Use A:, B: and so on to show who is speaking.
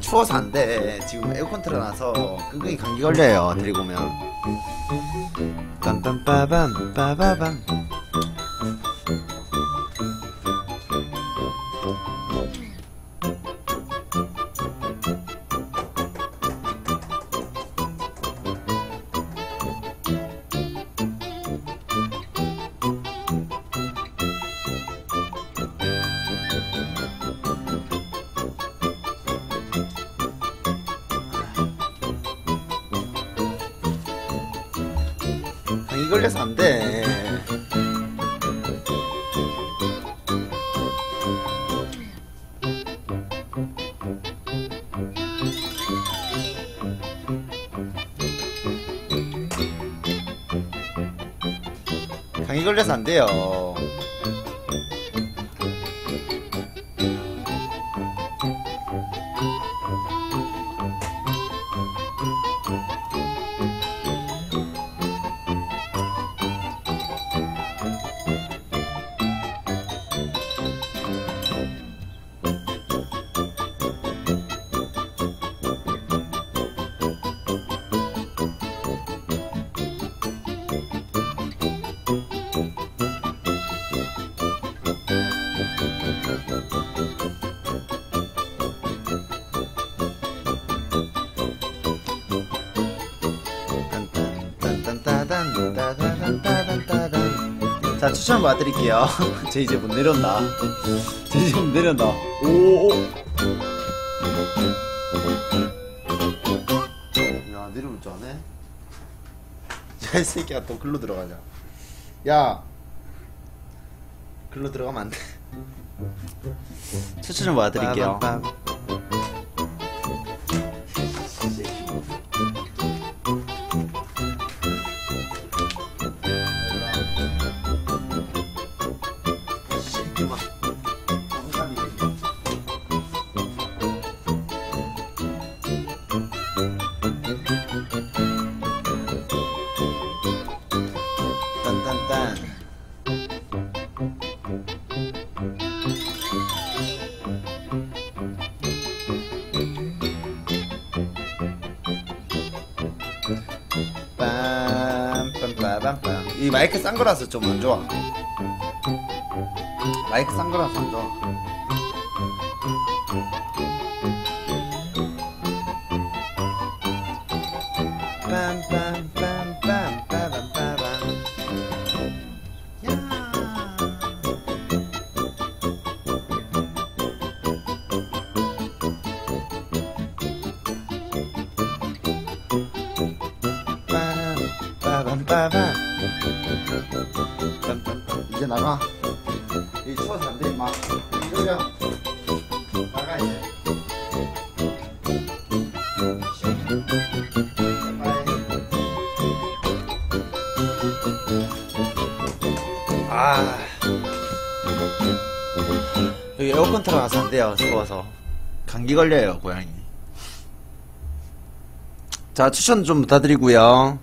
A: 추워서 안돼 지금 에어컨 틀어놔서 끙끙이 감기 걸려요. 데리고 오면. 빰빰빠밤 빠바밤 감기 걸려서 안 돼. 감기 걸려서 안 돼요 자 추천 봐드릴게요. 제 이제 못 내렸나? 제 이제 못 내렸나? 오오. 야 내려올 줄 아네 야이 새끼야 또 글로 들어가자 야 글로 들어가면 안돼. 추천 좀 봐드릴게요 이 마이크 싼 거라서 좀 안 좋아. 마이크 싼 거라 싼 거. 이제 나가. 이 추워서 안돼. 임마 이러면 나가 이제 아. 여기 에어컨 틀어놔서 안 돼요. 추워서. 감기 걸려요 고양이. 자 추천 좀 부탁드리고요